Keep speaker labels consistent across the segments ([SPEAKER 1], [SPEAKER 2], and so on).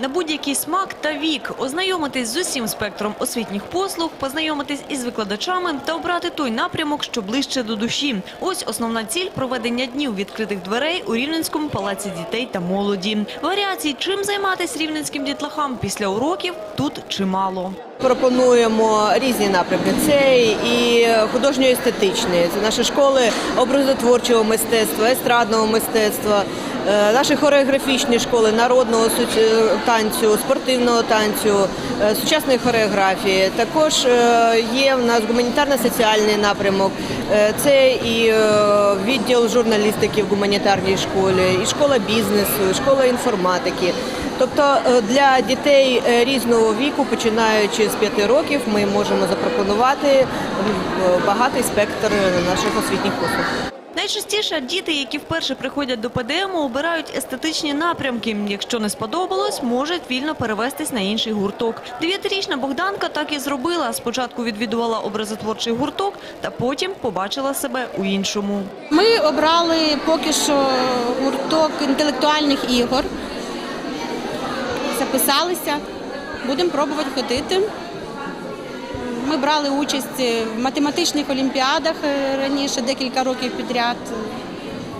[SPEAKER 1] На будь-який смак та вік ознайомитись з усім спектром освітніх послуг, познайомитись із викладачами та обрати той напрямок, що ближче до душі. Ось основна ціль проведення днів відкритих дверей у Рівненському палаці дітей та молоді. Варіацій, чим займатися рівненським дітлахам після уроків, тут чимало.
[SPEAKER 2] Пропонуємо різні напрямки. Це і художньо-естетичний, це наші школи образотворчого мистецтва, естрадного мистецтва, наші хореографічні школи народного танцю, спортивного танцю, е, сучасної хореографії. Також е, є в нас гуманітарно-соціальний напрямок. Е, Це і е, відділ журналістики в гуманітарній школі, і школа бізнесу, і школа інформатики. Тобто е, для дітей е, різного віку, починаючи з 5 років, ми можемо запропонувати е, багатий спектр наших освітніх послуг.
[SPEAKER 1] Найчастіше діти, які вперше приходять до ПДМ, обирають естетичні напрямки. Якщо не сподобалось, можуть вільно перевестись на інший гурток. Дев'ятирічна Богданка так і зробила. Спочатку відвідувала образотворчий гурток, та потім побачила себе у іншому.
[SPEAKER 3] Ми обрали поки що гурток інтелектуальних ігор. Записалися, будемо пробувати ходити. Ми брали участь в математичних олімпіадах е, раніше, декілька років підряд.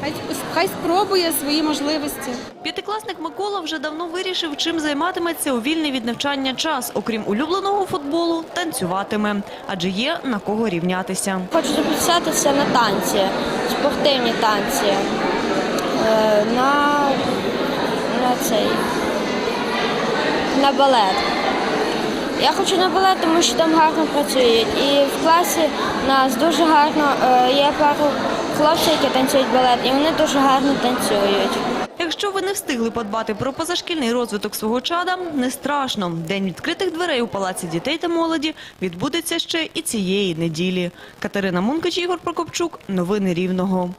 [SPEAKER 3] Хай, хай спробує свої можливості.
[SPEAKER 1] П'ятикласник Микола вже давно вирішив, чим займатиметься у вільний від навчання час. Окрім улюбленого футболу, танцюватиме, адже є на кого рівнятися.
[SPEAKER 4] Хочу записатися на танці, спортивні танці, е, на, на цей на балет. Я хочу на балет, тому що там гарно працюють. І в класі у нас дуже гарно е, є пару хлопців, які танцюють балет, і вони дуже гарно танцюють.
[SPEAKER 1] Якщо ви не встигли подбати про позашкільний розвиток свого чада, не страшно. День відкритих дверей у Палаці дітей та молоді відбудеться ще і цієї неділі. Катерина Мункач, Ігор Прокопчук. Новини Рівного.